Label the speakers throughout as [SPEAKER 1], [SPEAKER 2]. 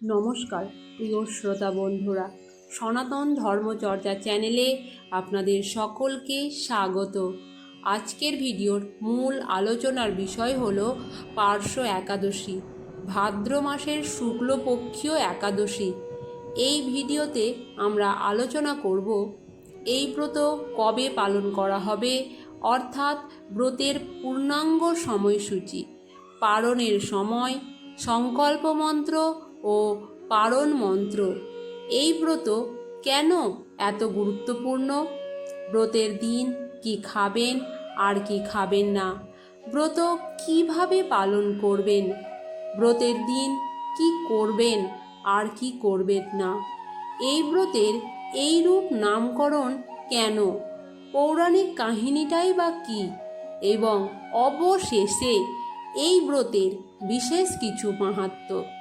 [SPEAKER 1] নমস্কার, প্রিয় শ্রোতা বন্ধুরা। সনাতন ধর্মচর্চা চ্যানেলে আপনাদের সকলকে স্বাগত। আজকের ভিডিওর মূল আলোচনার বিষয় হল পার্শ্ব একাদশী, ভাদ্র মাসের শুক্লপক্ষীয় একাদশী। এই ভিডিওতে আমরা আলোচনা করব, এই ব্রত কবে পালন করা হবে, অর্থাৎ ব্রতের পূর্ণাঙ্গ সময়সূচি, পালনের সময়, সংকল্প মন্ত্র ও পারণ মন্ত্র। এই ব্রত কেন এত গুরুত্বপূর্ণ? ব্রতের দিন কি খাবেন আর কি খাবেন না? ব্রত কীভাবে পালন করবেন? ব্রতের দিন কি করবেন আর কি করবেন না? এই ব্রতের এই রূপ নামকরণ কেন? পৌরাণিক কাহিনীটাই বা কি? এবং অবশেষে এই ব্রতের বিশেষ কিছু মাহাত্ম্য।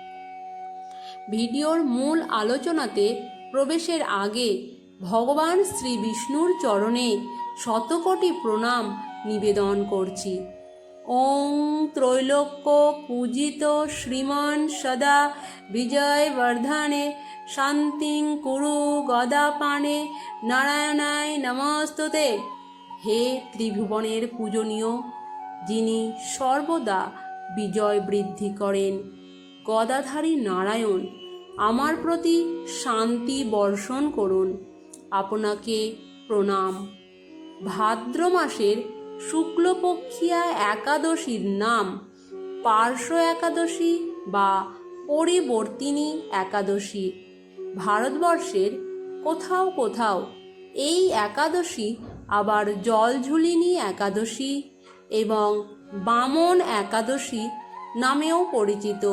[SPEAKER 1] ভিডিওর মূল আলোচনাতে প্রবেশের আগে ভগবান শ্রী বিষ্ণুর চরণে শতকোটি প্রণাম নিবেদন করছি। ওং ত্রৈলোক্য পূজিত শ্রীমান সদা বিজয় বর্ধনে শান্তিং কুরু গদাপানে নারায়ণায় নমস্ততে। হে ত্রিভুবনের পূজনীয়, যিনি সর্বদা বিজয় বৃদ্ধি করেন। গদাধারী নারায়ণ, আমার প্রতি শান্তি বর্ষণ করুন। আপনাকে প্রণাম। ভাদ্র মাসের শুক্লপক্ষিয়া একাদশীর নাম পার্শ্ব একাদশী বা পরিবর্তিনী একাদশী। ভারতবর্ষের কোথাও কোথাও এই একাদশী আবার জলঝুলিনী একাদশী এবং বামন একাদশী নামেও পরিচিত।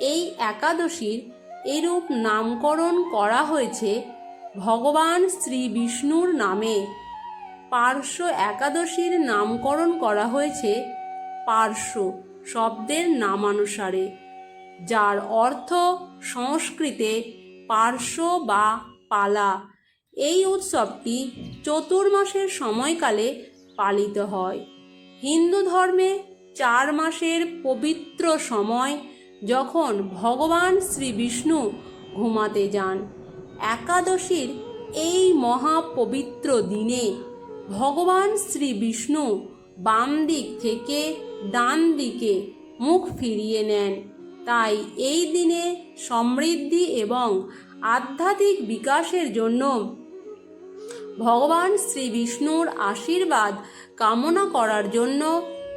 [SPEAKER 1] এই একাদশীর এরূপ নামকরণ করা হয়েছে ভগবান শ্রী বিষ্ণুর নামে। পার্শ্ব একাদশীর নামকরণ করা হয়েছে পার্শ্ব শব্দের নামানুসারে, যার অর্থ সংস্কৃতে পার্শ্ব বা পালা। এই উৎসবটি চতুর্মাসের সময়কালে পালিত হয়। হিন্দু ধর্মে চার মাসের পবিত্র সময় যখন ভগবান শ্রী বিষ্ণু ঘুমাতে যান, একাদশীর এই মহাপবিত্র দিনে ভগবান শ্রী বিষ্ণু বাম দিক থেকে ডান দিকে মুখ ফিরিয়ে নেন। তাই এই দিনে সমৃদ্ধি এবং আধ্যাত্মিক বিকাশের জন্য ভগবান শ্রী বিষ্ণুর আশীর্বাদ কামনা করার জন্য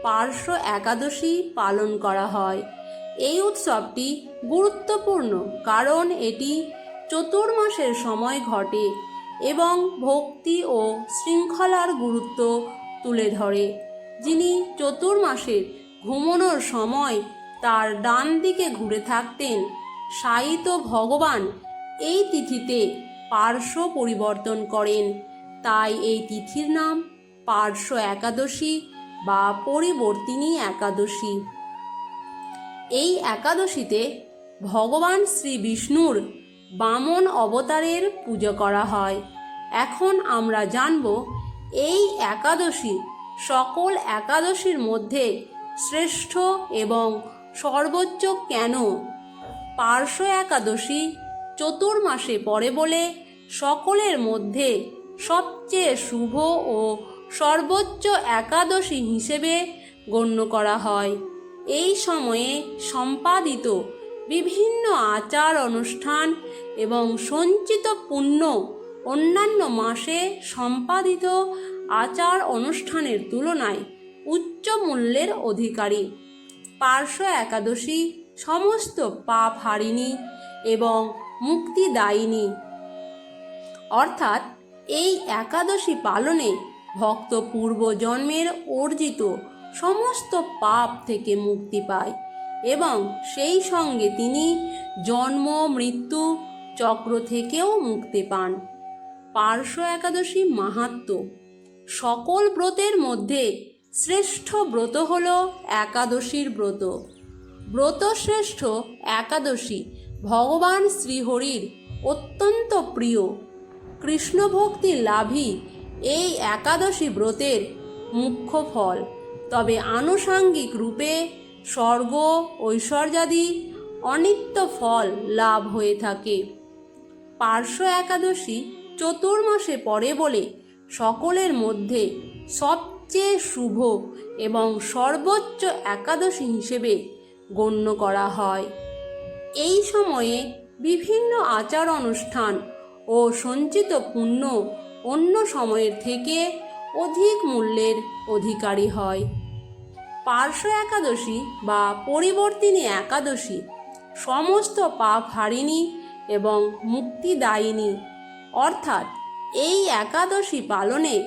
[SPEAKER 1] পার্শ্ব একাদশী পালন করা হয়। এই উৎসবটি গুরুত্বপূর্ণ কারণ এটি চতুর্মাসের সময় ঘটে এবং ভক্তি ও শৃঙ্খলার গুরুত্ব তুলে ধরে। যিনি চতুর্মাসের ঘুমনোর সময় তার ডান দিকে ঘুরে থাকতেন সাহিত্য ভগবান এই তিথিতে পার্শ্ব পরিবর্তন করেন। তাই এই তিথির নাম পার্শ্ব একাদশী বা পরিবর্তিনী একাদশী। এই একাদশীতে ভগবান শ্রী বিষ্ণুর বামন অবতারের পুজো করা হয়। এখন আমরা জানব এই একাদশী সকল একাদশীর মধ্যে শ্রেষ্ঠ এবং সর্বোচ্চ কেন? পার্শ্ব একাদশী চতুর্মাসে পড়ে বলে সকলের মধ্যে সবচেয়ে শুভ ও সর্বোচ্চ একাদশী হিসেবে গণ্য করা হয়। এই সময়ে সম্পাদিত বিভিন্ন আচার অনুষ্ঠান এবং সঞ্চিত পুণ্য অন্যান্য মাসে সম্পাদিত আচার অনুষ্ঠানের তুলনায় উচ্চ মূল্যের অধিকারী। পার্শ্ব একাদশী, সমস্ত পাপ হারিনি এবং মুক্তিদায়িনী অর্থাৎ এই একাদশী পালনে ভক্ত পূর্বজন্মের অর্জিত সমস্ত পাপ থেকে মুক্তি পায় এবং সেই সঙ্গে তিনি জন্ম, মৃত্যু চক্র থেকেও মুক্তি পান। পার্শ্ব একাদশী মাহাত্ম। সকল ব্রতের মধ্যে শ্রেষ্ঠ ব্রত হল একাদশীর ব্রত। ব্রত শ্রেষ্ঠ একাদশী ভগবান শ্রীহরির অত্যন্ত প্রিয়। কৃষ্ণ ভক্তি লাভই এই একাদশী ব্রতের মুখ্য ফল। তবে আনুষাঙ্গিক রূপে স্বর্গ, ঐশ্বর্যাদি, অনিত্য ফল লাভ হয়ে থাকে। পার্শ্ব একাদশী চতুর্মাসে পড়ে বলে সকলের মধ্যে সবচেয়ে শুভ এবং সর্বোচ্চ একাদশী হিসেবে গণ্য করা হয়। এই সময়ে বিভিন্ন আচার অনুষ্ঠান ও সঞ্চিত পুণ্য অন্য সময়ের থেকে অধিক মূল্যের অধিকারী হয়। পার্শ্ব একাদশী বা পরিবর্তিনী একাদশী সমস্ত পাপ হারিনি এবং মুক্তিদায়িনী। অর্থাৎ এই একাদশী পালনে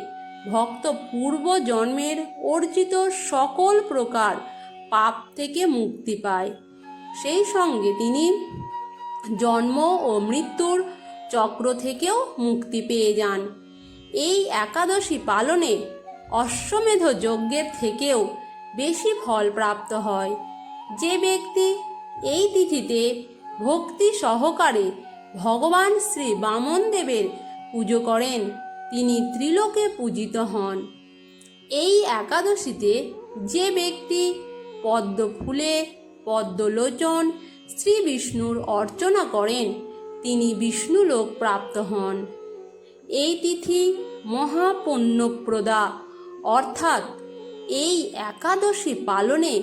[SPEAKER 1] ভক্ত পূর্ব জন্মের অর্জিত সকল প্রকার পাপ থেকে মুক্তি পায়। সেই সঙ্গে তিনি জন্ম ও মৃত্যুর চক্র থেকেও মুক্তি পেয়ে যান। এই একাদশী পালনে অশ্বমেধ যজ্ঞের থেকেও বেশি ফল প্রাপ্ত হয়। যে ব্যক্তি এই তিথিতে ভক্তি সহকারে ভগবান শ্রী বামন দেবের পুজো করেন, তিনি ত্রিলোকে পূজিত হন। এই একাদশীতে যে ব্যক্তি পদ্ম ফুলে পদ্মলোচন, শ্রী বিষ্ণুর অর্চনা করেন, তিনি বিষ্ণুলোক প্রাপ্ত হন। এই তিথি মহাপুণ্যপ্রদা অর্থাৎ এই একাদশী পালনে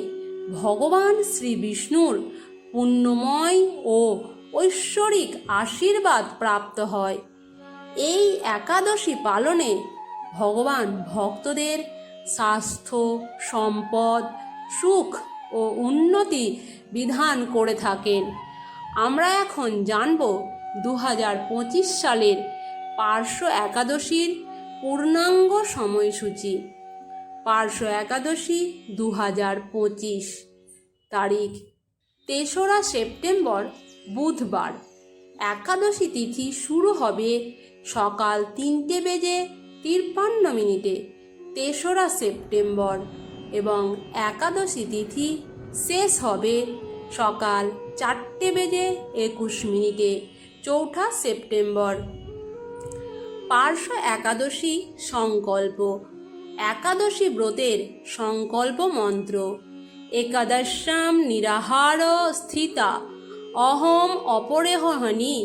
[SPEAKER 1] ভগবান শ্রী বিষ্ণুর পুণ্যময় ও ঐশ্বরিক আশীর্বাদ প্রাপ্ত হয়। এই একাদশী পালনে ভগবান ভক্তদের স্বাস্থ্য, সম্পদ, সুখ ও উন্নতি বিধান করে থাকেন। আমরা এখন জানব দু হাজার পঁচিশ সালের পার্শ্ব একাদশীর পূর্ণাঙ্গ সময়সূচি। পার্শ্ব একাদশী দু হাজার পঁচিশ। তারিখ, তেসরা সেপ্টেম্বর বুধবার। একাদশী তিথি শুরু হবে সকাল তিনটে বেজে তিপ্পান্ন মিনিটে, তেসরা সেপ্টেম্বর। এবং একাদশী তিথি শেষ হবে সকাল চারটে বেজে একুশ মিনিটে, চৌঠা সেপ্টেম্বর। পার্শ্ব একাদশী সংকল্প। একাদশী ব্রতের সংকল্প মন্ত্র একাদশ্যাম নিরাহার স্থিতা। অহম অপরেহনি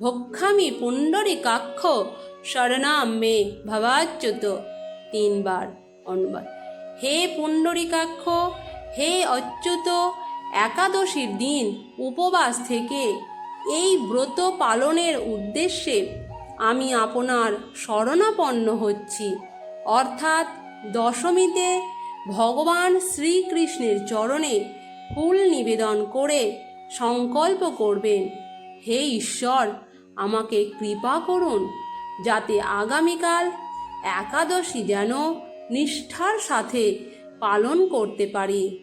[SPEAKER 1] ভক্ষামি পুণ্ডরিকাক্ষ শরণাম মে ভবাচ্যুত। তিনবার অনুবার হে পুণ্ডরিকাক্ষ, হে অচ্যুত, একাদশীর দিন উপবাস থেকে এই ব্রত পালনের উদ্দেশ্যে আমি আপনার শরণাপন্ন হচ্ছি। অর্থাৎ দশমীতে ভগবান শ্রীকৃষ্ণের চরণে ফুল নিবেদন করে সংকল্প করবেন, হে ঈশ্বর, আমাকে কৃপা করুন যাতে আগামীকাল একাদশী যেন নিষ্ঠার সাথে পালন করতে পারি।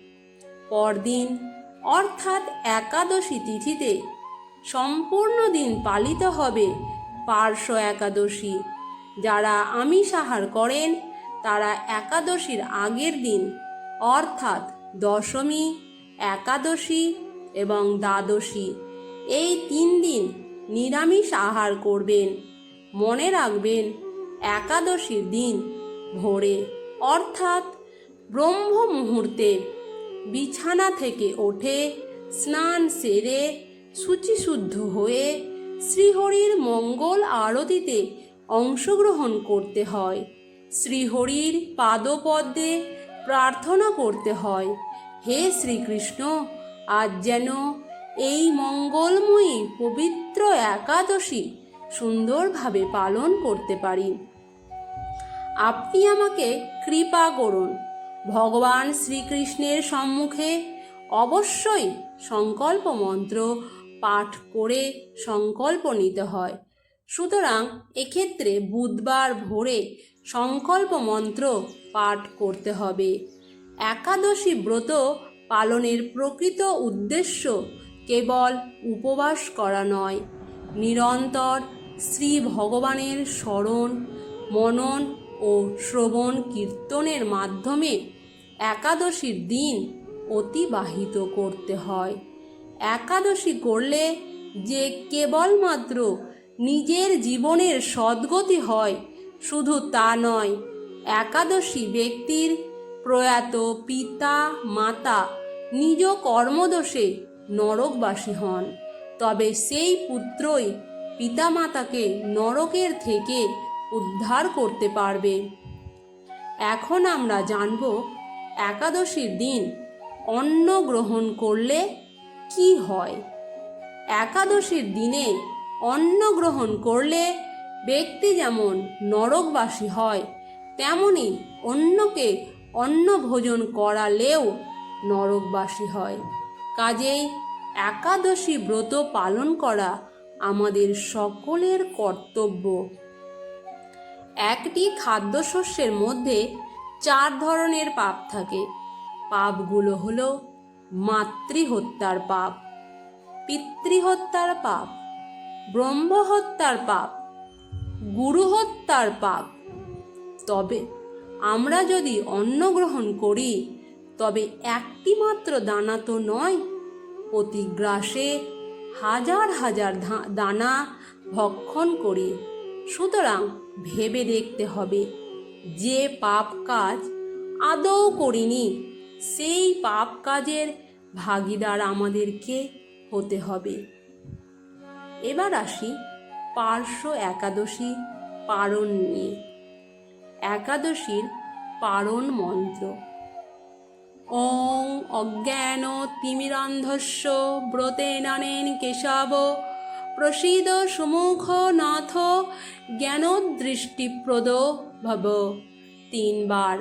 [SPEAKER 1] পরদিন, অর্থাৎ একাদশী তিথিতে সম্পূর্ণ দিন পালিত হবে পার্শ্ব একাদশী, যারা আমিষ আহার করেন তারা একাদশীর আগের দিন, অর্থাৎ দশমী, একাদশী এবং দ্বাদশী, এই তিন দিন নিরামিষ আহার করবেন। মনে রাখবেন, একাদশীর দিন ভোরে, অর্থাৎ ব্রহ্ম মুহূর্তে বিছানা থেকে ওঠে, স্নান সেরে শুচিশুদ্ধ হয়ে শ্রীহরির মঙ্গল আরতিতে অংশগ্রহণ করতে হয়। শ্রীহরির পাদপদ্মে প্রার্থনা করতে হয়। হে শ্রীকৃষ্ণ, আজ যেন এই মঙ্গলময়ী পবিত্র একাদশী সুন্দরভাবে পালন করতে পারি। আপনি আমাকে কৃপা করুন। ভগবান শ্রীকৃষ্ণের সম্মুখে অবশ্যই সংকল্প মন্ত্র পাঠ করে সংকল্প নিতে হয়। সুতরাং এক্ষেত্রে বুধবার ভোরে সংকল্প মন্ত্র পাঠ করতে হবে। একাদশী ব্রত পালনের প্রকৃত উদ্দেশ্য কেবল উপবাস করা নয়, নিরন্তর শ্রী ভগবানের স্মরণ, মনন ও শ্রবণ কীর্তনের মাধ্যমে একাদশীর দিন অতিবাহিত করতে হয়। একাদশী করলে যে কেবলমাত্র নিজের জীবনের সদ্গতি হয় শুধু তা নয়, একাদশী ব্যক্তির প্রয়াত পিতা, মাতা নিজ কর্মদোষে নরকবাসী হন। তবে সেই পুত্রই পিতামাতাকে নরকের থেকে উদ্ধার করতে পারবে। এখন আমরা জানব একাদশীর দিন অন্ন গ্রহণ করলে কি হয়। একাদশীর দিনে অন্ন গ্রহণ করলে ব্যক্তি যেমন নরকবাসী হয়, তেমনি অন্যকে অন্ন ভোজন করালেও নরকবাসী হয়। কাজেই একাদশী ব্রত পালন করা আমাদের সকলের কর্তব্য। একটি খাদ্যশস্যের মধ্যে চার ধরনের পাপ থাকে। পাপগুলো হলো মাতৃহত্যার পাপ, পিতৃহত্যার পাপ, ব্রহ্মহত্যার পাপ গুরু হত্যার পাপ। তবে আমরা যদি অন্ন গ্রহণ করি, তবে একটি মাত্র দানা তো নয় প্রতি গ্রাসে হাজার হাজার দানা ভক্ষণ করি। সুতরাং ভেবে দেখতে হবে, যে পাপ কাজ আদৌ করিনি, সেই পাপ কাজের ভাগিদার আমাদেরকে হতে হবে। এবার আসি পার্শ্ব একাদশী পারণ নিয়ে। একাদশীর পারণ মন্ত্র। ওং অজ্ঞান তিমিরান্ধস্য ব্রতেনানেন কেশব। প্রসীদ সুমুখ নাথ জ্ঞানদৃষ্টিপ্রদ ভব। তিনবার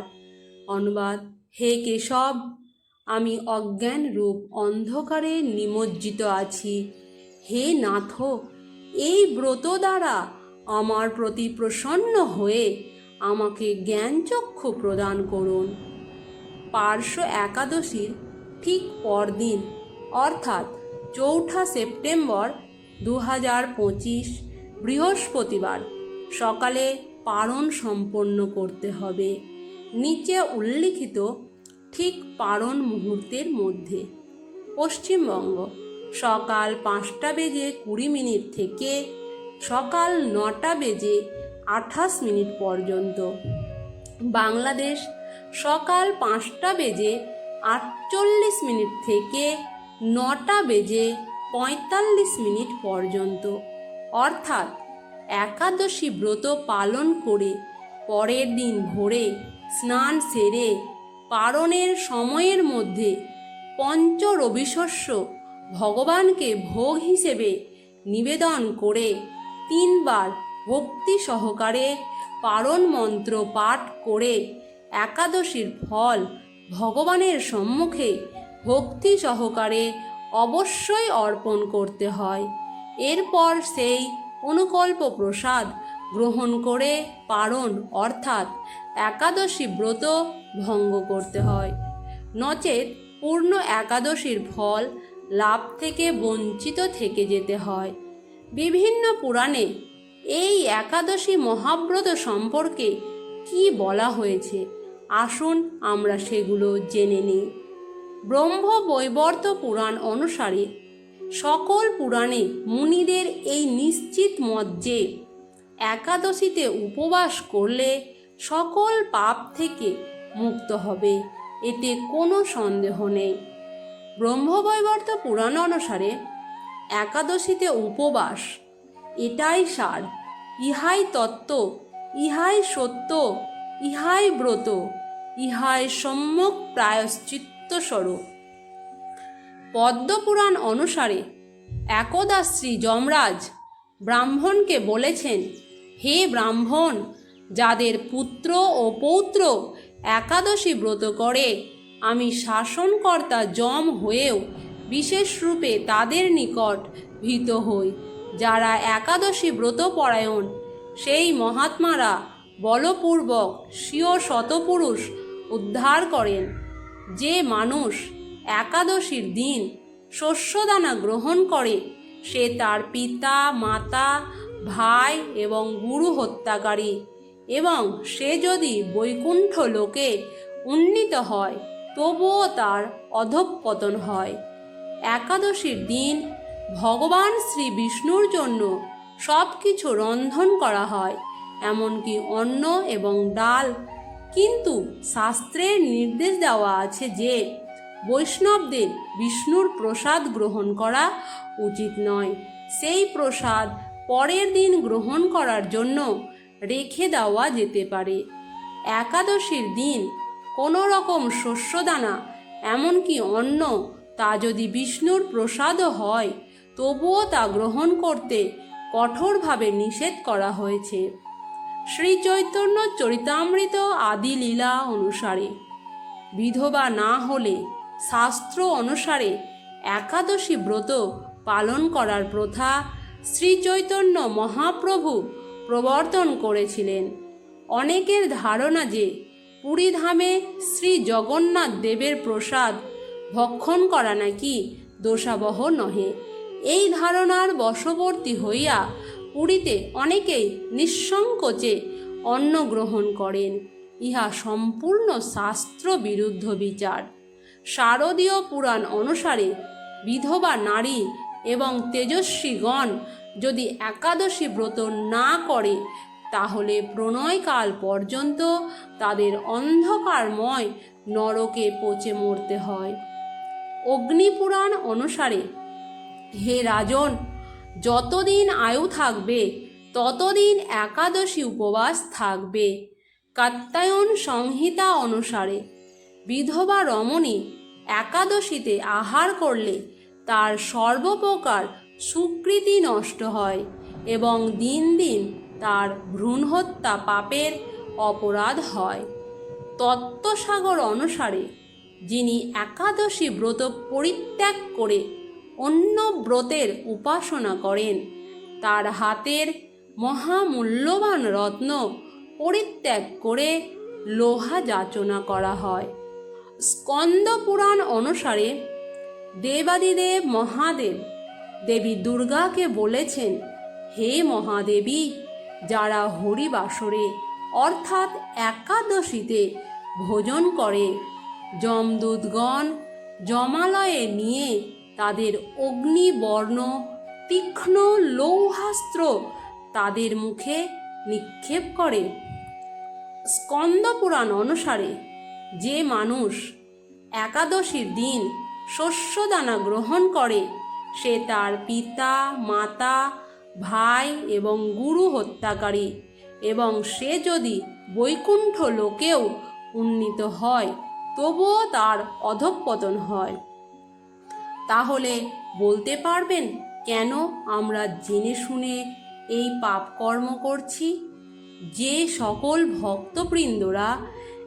[SPEAKER 1] অনুবাদ, হে কেশব, আমি অজ্ঞান রূপ অন্ধকারে নিমজ্জিত আছি। হে নাথ এই ব্রত দ্বারা আমার প্রতি প্রসন্ন হয়ে আমাকে জ্ঞানচক্ষু প্রদান করুন। পার্শ্ব একাদশীর ঠিক পরদিন, অর্থাৎ চৌঠা সেপ্টেম্বর দু হাজার পঁচিশ বৃহস্পতিবার, সকালে পারণ সম্পন্ন করতে হবে। নিচে উল্লিখিত ঠিক পারণ মুহূর্তের মধ্যে। পশ্চিমবঙ্গ সকাল পাঁচটা বেজে কুড়ি মিনিট থেকে সকাল নটা বেজে আঠাশ মিনিট পর্যন্ত। বাংলাদেশ সকাল পাঁচটা বেজে আটচল্লিশ মিনিট থেকে নটা বেজে পঁয়তাল্লিশ মিনিট পর্যন্ত। অর্থাৎ একাদশী ব্রত পালন করে পরের দিন ভোরে স্নান সেরে পারণের সময়ের মধ্যে পঞ্চ রবিশস্য ভগবানকে ভোগ হিসেবে নিবেদন করে তিনবার ভক্তি সহকারে পারণ মন্ত্র পাঠ করে একাদশীর ফল ভগবানের সম্মুখে ভক্তি সহকারে অবশ্যই অর্পণ করতে হয়। এরপর সেই অনুকল্প প্রসাদ গ্রহণ করে পারণ অর্থাৎ একাদশী ব্রত ভঙ্গ করতে হয়। নচেত পূর্ণ একাদশীর ফল লাভ থেকে বঞ্চিত থেকে যেতে হয়। বিভিন্ন পুরাণে এই একাদশী মহাব্রত সম্পর্কে কি বলা হয়েছে? আসুন আমরা সেগুলো জেনে নিই। ব্রহ্ম বৈবর্ত পুরাণ অনুসারে সকল পুরাণে মুনিদের এই নিশ্চিত মত যে একাদশীতে উপবাস করলে সকল পাপ থেকে মুক্ত হবে, এতে কোনো সন্দেহ নেই। ব্রহ্মবৈবর্ত পুরাণ অনুসারে একাদশীতে উপবাস, এটাই সার। ইহাই তত্ত্ব, ইহাই সত্য, ইহাই ব্রত, ইহাই সম্যক প্রায়শ্চিত্ত স্বরূপ পদ্মপুরাণ অনুসারে একদা শ্রী যমরাজ ব্রাহ্মণকে বলেছেন, হে ব্রাহ্মণ, যাদের পুত্র ও পৌত্র একাদশী ব্রত করে আমি শাসনকর্তা যম হয়েও বিশেষ রূপে তাদের নিকট ভীত হই, যারা একাদশী ব্রত পরায়ণ। সেই মহাত্মারা বলপূর্বক স্বীয় শতপুরুষ উদ্ধার করেন। যে মানুষ একাদশীর দিন শস্যদানা গ্রহণ করে, সে তার পিতা, মাতা, ভাই এবং গুরু হত্যাকারী এবং সে যদি বৈকুণ্ঠ লোকে উন্নীত হয় তবুও তার অধঃপতন হয়। একাদশীর দিন ভগবান শ্রী বিষ্ণুর জন্য সব কিছু রন্ধন করা হয়, এমনকি অন্ন এবং ডাল। কিন্তু শাস্ত্রের নির্দেশ দেওয়া আছে যে, বৈষ্ণবদের বিষ্ণুর প্রসাদ গ্রহণ করা উচিত নয়। সেই প্রসাদ পরের দিন গ্রহণ করার জন্য রেখে দেওয়া যেতে পারে। একাদশীর দিন কোনো রকম শস্যদানা, এমনকি অন্ন, তা যদি বিষ্ণুর প্রসাদও হয়, তবুও তা গ্রহণ করতে কঠোরভাবে নিষেধ করা হয়েছে। শ্রী চৈতন্য চরিতামৃত আদি লীলা অনুসারে, বিধবা না হলে শাস্ত্র অনুসারে একাদশী ব্রত পালন করার প্রথা শ্রী চৈতন্য মহাপ্রভু প্রবর্তন করেছিলেন। অনেকের ধারণা যে পুরীধামে শ্রী জগন্নাথ দেবের প্রসাদ ভক্ষণ করা নাকি দোষাবহ নহে। এই ধারণার বশবর্তী হইয়া পুরীতে অনেকেই নিঃসংকোচে অন্ন গ্রহণ করেন। ইহা সম্পূর্ণ শাস্ত্র বিরুদ্ধ বিচার। শারদীয় পুরাণ অনুসারে বিধবা নারী এবং তেজস্বীগণ যদি একাদশী ব্রত না করে তাহলে প্রণয়কাল পর্যন্ত তাদের অন্ধকারময় নরকে পচে মরতে হয়। অগ্নিপুরাণ অনুসারে, হে রাজন, যতদিন আয়ু থাকবে, ততদিন একাদশী উপবাস থাকবে। কাত্যায়ন সংহিতা অনুসারে, বিধবা রমণী একাদশীতে আহার করলে তার সর্বপ্রকার সুকৃতি নষ্ট হয় এবং দিন দিন তার ভ্রূণহত্যা পাপের অপরাধ হয়। তত্ত্বসাগর অনুসারে, যিনি একাদশী ব্রত পরিত্যাগ করে অন্য ব্রতের উপাসনা করেন, তার হাতের মহামূল্যবান রত্ন পরিত্যাগ করে লোহা যাচনা করা হয়। স্কন্দ পুরাণ অনুসারে, দেবাদিদেব মহাদেব দেবী দুর্গাকে বলেছেন, হে মহাদেবী যারা হরিবাসরে, অর্থাৎ একাদশীতে ভোজন করে, যমদূতগণ জমালয়ে নিয়ে তাদের অগ্নিবর্ণ, তীক্ষ্ণ লৌহাস্ত্র তাদের মুখে নিক্ষেপ করে। স্কন্দ পুরাণ অনুসারে যে মানুষ একাদশীর দিন শস্যদানা গ্রহণ করে, সে তার পিতা, মাতা ভাই এবং গুরু হত্যাকারী এবং সে যদি বৈকুণ্ঠ লোকেও উন্নীত হয়, তবুও তার অধঃপতন হয়। তাহলে বলতে পারবেন, কেন আমরা জেনে শুনে এই পাপ কর্ম করছি? যে সকল ভক্তবৃন্দরা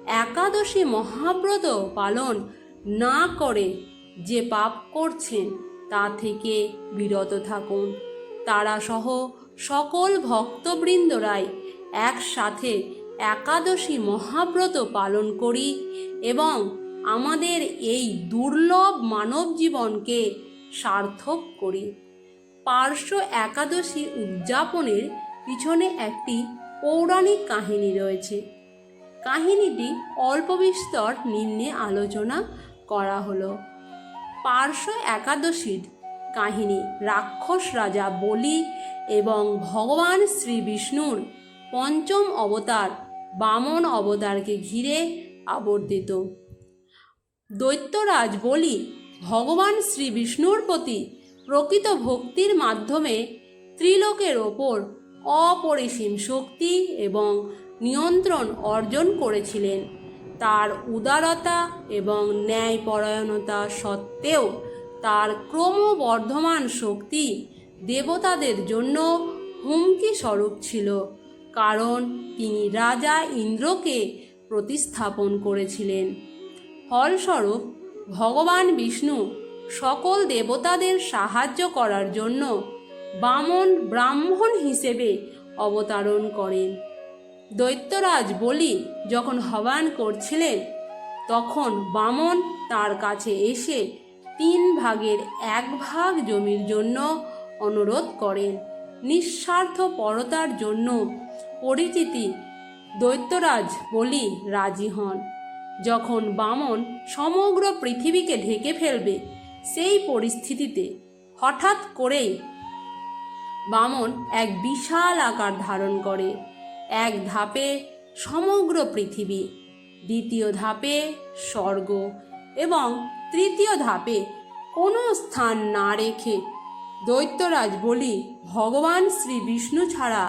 [SPEAKER 1] একাদশী মহাব্রত পালন না করে যে পাপ করছেন, তা থেকে বিরত থাকুন। তারা সহ সকল ভক্তবৃন্দরাই একসাথে একাদশী মহাব্রত পালন করি এবং আমাদের এই দুর্লভ মানব জীবনকে সার্থক করি। পার্শ্ব একাদশী উদযাপনের পিছনে একটি পৌরাণিক কাহিনী রয়েছে। কাহিনীটি অল্প বিস্তর নিম্নে আলোচনা করা হলো। পার্শ্ব একাদশীর কাহিনী, রাক্ষস রাজা বলি এবং ভগবান শ্রী বিষ্ণুর পঞ্চম অবতার বামন অবতারকে ঘিরে আবর্তিত। দৈত্যরাজ বলি ভগবান শ্রী বিষ্ণুর প্রতি প্রকৃত ভক্তির মাধ্যমে ত্রিলোকের ওপর অপরিসীম শক্তি এবং নিয়ন্ত্রণ অর্জন করেছিলেন। তার উদারতা এবং ন্যায়পরায়ণতা সত্ত্বেও তার ক্রমবর্ধমান শক্তি দেবতাদের জন্য হুমকি স্বরূপ ছিল, কারণ তিনি রাজা ইন্দ্রকে প্রতিস্থাপন করেছিলেন। ফলস্বরূপ, ভগবান বিষ্ণু সকল দেবতাদের সাহায্য করার জন্য বামন ব্রাহ্মণ হিসেবে অবতারণ করেন। দৈত্যরাজ বলি যখন হবান করছিলেন, তখন বামন তার কাছে এসে তিন ভাগের এক ভাগ জমির জন্য অনুরোধ করেন। নিঃস্বার্থ পরতার জন্য পরিচিতি দৈত্যরাজ বলি রাজি হন। যখন বামন সমগ্র পৃথিবীকে ঢেকে ফেলবে, সেই পরিস্থিতিতে হঠাৎ করেই বামন এক বিশাল আকার ধারণ করে। এক ধাপে সমগ্র পৃথিবী, দ্বিতীয় ধাপে স্বর্গ এবং তৃতীয় ধাপে কোনো স্থান না রেখে দৈত্যরাজ বলি, ভগবান শ্রী বিষ্ণু ছাড়া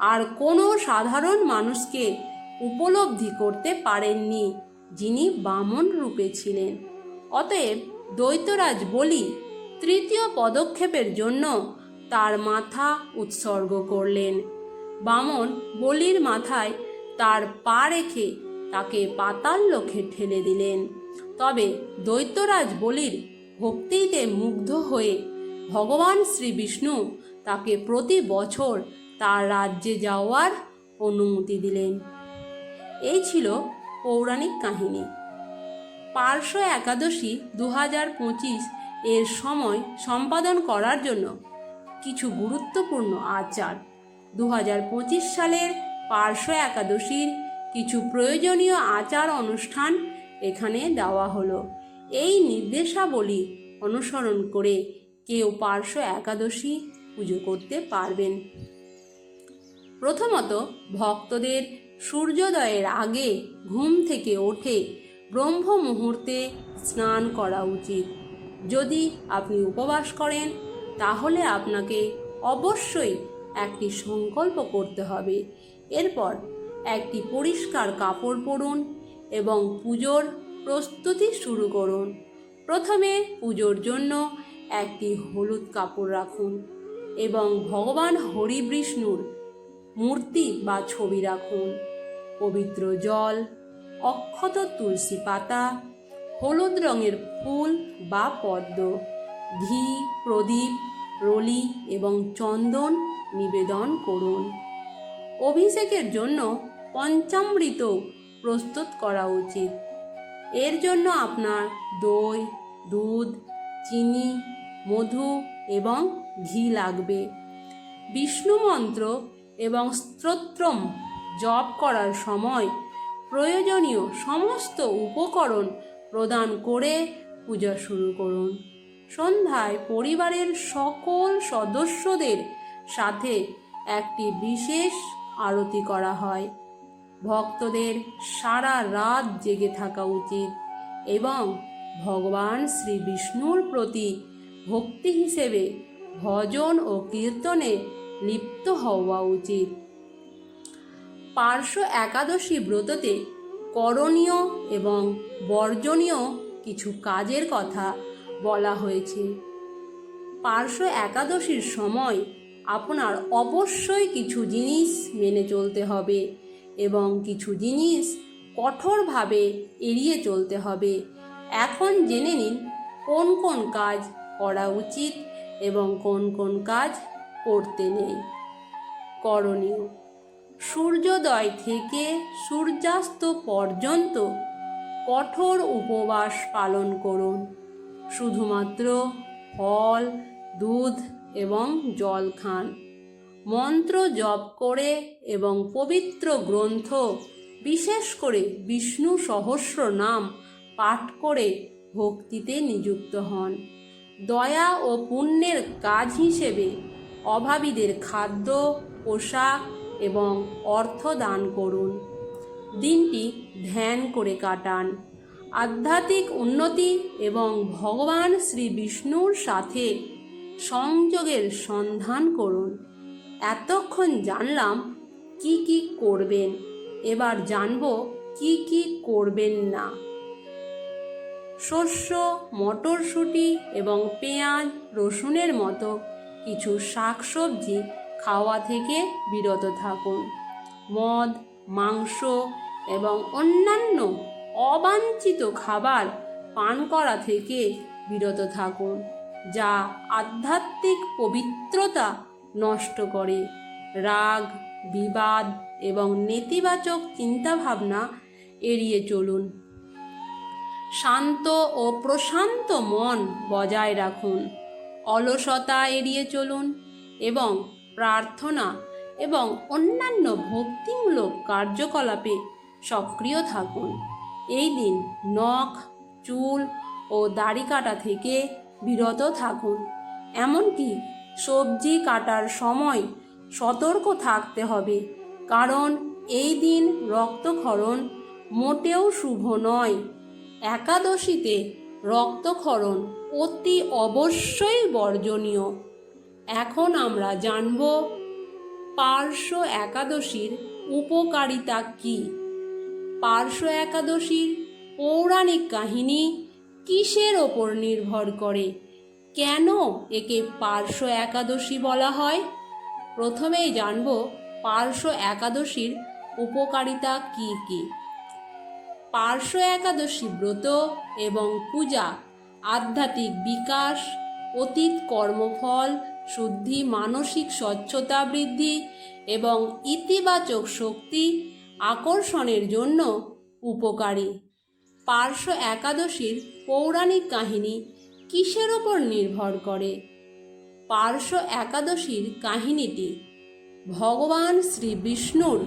[SPEAKER 1] আর কোনো সাধারণ মানুষকে উপলব্ধি করতে পারেননি, যিনি বামন রূপে ছিলেন। অতএব দৈত্যরাজ বলি, তৃতীয় পদক্ষেপের জন্য তার মাথা উৎসর্গ করলেন। বামন বলির মাথায় তার পা রেখে তাকে পাতাল লোকে ঠেলে দিলেন। তবে দৈত্যরাজ বলির ভক্তিতে মুগ্ধ হয়ে ভগবান শ্রী বিষ্ণু তাকে প্রতি বছর তার রাজ্যে যাওয়ার অনুমতি দিলেন। এই ছিল পৌরাণিক কাহিনী। পার্শ্ব একাদশী দু হাজার পঁচিশ এর সময় সম্পাদন করার জন্য কিছু গুরুত্বপূর্ণ আচার। দু হাজার পঁচিশ সালের পার্শ্ব একাদশীর কিছু প্রয়োজনীয় আচার অনুষ্ঠান এখানে দেওয়া হলো। এই নির্দেশাবলী অনুসরণ করে কেউ পার্শ্ব একাদশী পুজো করতে পারবেন। প্রথমত, ভক্তদের সূর্যোদয়ের আগে ঘুম থেকে ওঠে ব্রহ্ম মুহূর্তে স্নান করা উচিত। যদি আপনি উপবাস করেন, তাহলে আপনাকে অবশ্যই একটি সংকল্প করতে হবে। এরপর একটি পরিষ্কার কাপড় পরুন এবং পুজোর প্রস্তুতি শুরু করুন। প্রথমে পুজোর জন্য একটি হলুদ কাপড় রাখুন এবং ভগবান হরিবিষ্ণুর মূর্তি বা ছবি রাখুন। পবিত্র জল, অক্ষত তুলসী পাতা, হলুদ রঙের ফুল বা পদ্ম, ঘি, প্রদীপ, রলি এবং চন্দন নিবেদন করুন। অভিষেকের জন্য পঞ্চামৃত প্রস্তুত করা উচিত। এর জন্য আপনার দই, দুধ, চিনি, মধু এবং ঘি লাগবে। বিষ্ণু মন্ত্র এবং স্তোত্রম জপ করার সময় প্রয়োজনীয় সমস্ত উপকরণ প্রদান করে পূজা শুরু করুন। সন্ধ্যায় পরিবারের সকল সদস্যদের সাথে একটি বিশেষ আরতি করা হয়। ভক্তদের সারা রাত জেগে থাকা উচিত এবং ভগবান শ্রী বিষ্ণুর প্রতি ভক্তি হিসেবে ভজন ও কীর্তনে লিপ্ত হওয়া উচিত। পার্শ্ব একাদশী ব্রততে করণীয় এবং বর্জনীয় কিছু কাজের কথা বলা হয়েছে। পার্শ্ব একাদশীর সময় আপনার অবশ্যই কিছু জিনিস মেনে চলতে হবে। এবং কিছু জিনিস কঠোরভাবে এড়িয়ে চলতে হবে। এখন জেনে নিন, কোন কোন কাজ করা উচিত এবং কোন কোন কাজ করতে নেই। করণীয়, সূর্যোদয় থেকে সূর্যাস্ত পর্যন্ত কঠোর উপবাস পালন করুন। শুধুমাত্র ফল, দুধ এবং জল খান। মন্ত্র জপ করে এবং পবিত্র গ্রন্থ, বিশেষ করে বিষ্ণু সহস্র নাম পাঠ করে ভক্তিতে নিযুক্ত হন। দয়া ও পুণ্যের কাজ হিসেবে অভাবীদের খাদ্য, পোশাক এবং অর্থ দান করুন। দিনটি ধ্যান করে কাটান। আধ্যাত্মিক উন্নতি এবং ভগবান শ্রী বিষ্ণুর সাথে সংযোগের সন্ধান করুন। এতক্ষণ জানলাম কি কি করবেন, এবার জানব কি কি করবেন না। শস্য, মটরশুঁটি এবং পেঁয়াজ, রসুনের মতো কিছু শাকসবজি খাওয়া থেকে বিরত থাকুন। মদ, মাংস এবং অন্যান্য অবাঞ্ছিত খাবার পান করা থেকে বিরত থাকুন, যা আধ্যাত্মিক পবিত্রতা নষ্ট করে। রাগ, বিবাদ এবং নেতিবাচক চিন্তাভাবনা এড়িয়ে চলুন। শান্ত ও প্রশান্ত মন বজায় রাখুন। অলসতা এড়িয়ে চলুন এবং প্রার্থনা এবং অন্যান্য ভক্তিমূলক কার্যকলাপে সক্রিয় থাকুন। এই দিন নখ, চুল ও দাড়ি কাটা থেকে বিরত থাকুন। এমনকি সবজি কাটার সময় সতর্ক থাকতে হবে। কারণ এই দিন রক্তক্ষরণ মোটেও শুভ নয়। একাদশীতে রক্তক্ষরণ অতি অবশ্যই বর্জনীয়। এখন আমরা জানব পার্শ্ব একাদশীর উপকারিতা কী? পার্শ্ব একাদশীর পৌরাণিক কাহিনী কিসের ওপর নির্ভর করে? কেন একে পার্শ্ব একাদশী বলা হয়? প্রথমেই জানব পার্শ্ব একাদশীর উপকারিতা কি কি। পার্শ্ব একাদশী ব্রত এবং পূজা, আধ্যাত্মিক বিকাশ, অতীত কর্মফল, শুদ্ধি, মানসিক স্বচ্ছতা বৃদ্ধি এবং ইতিবাচক শক্তি আকর্ষণের জন্য উপকারী। পার্শ্ব একাদশীর পৌরাণিক কাহিনী কিসের ওপর নির্ভর করে? পার্শ্ব একাদশীর কাহিনীটি ভগবান শ্রী বিষ্ণুর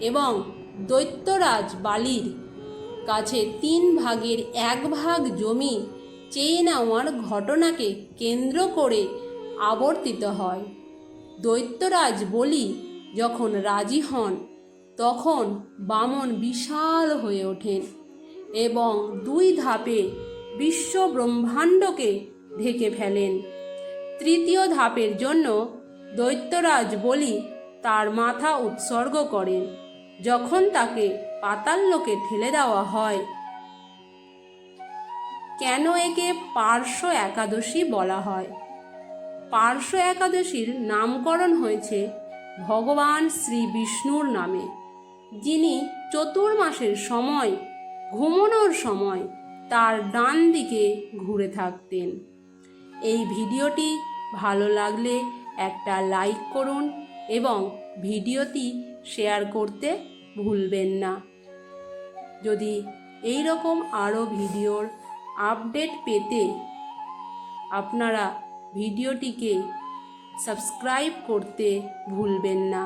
[SPEAKER 1] এবং দৈত্যরাজ বালির কাছে তিন ভাগের এক ভাগ জমি চেয়ে নেওয়ার ঘটনাকে কেন্দ্র করে আবর্তিত হয়। দৈত্যরাজ বলি, যখন রাজি হন, তখন বামন বিশাল হয়ে ওঠেন এবং দুই ধাপে বিশ্ব ব্রহ্মাণ্ডকে ঢেকে ফেলেন। তৃতীয় ধাপের জন্য দৈত্যরাজ বলি তার মাথা উৎসর্গ করেন, যখন তাকে পাতাললোকে ঠেলে দেওয়া হয়। কেন একে পার্শ্ব একাদশী বলা হয়? পার্শ্ব একাদশীর নামকরণ হয়েছে ভগবান শ্রী বিষ্ণুর নামে, যিনি চতুর্মাসের সময়, ঘুমনোর সময় তার ডান দিকে ঘুরে থাকতেন। এই ভিডিওটি ভালো লাগলে একটা লাইক করুন এবং ভিডিওটি শেয়ার করতে ভুলবেন না। যদি এই রকম আরও ভিডিওর আপডেট পেতে আপনারা ভিডিওটিকে সাবস্ক্রাইব করতে ভুলবেন না।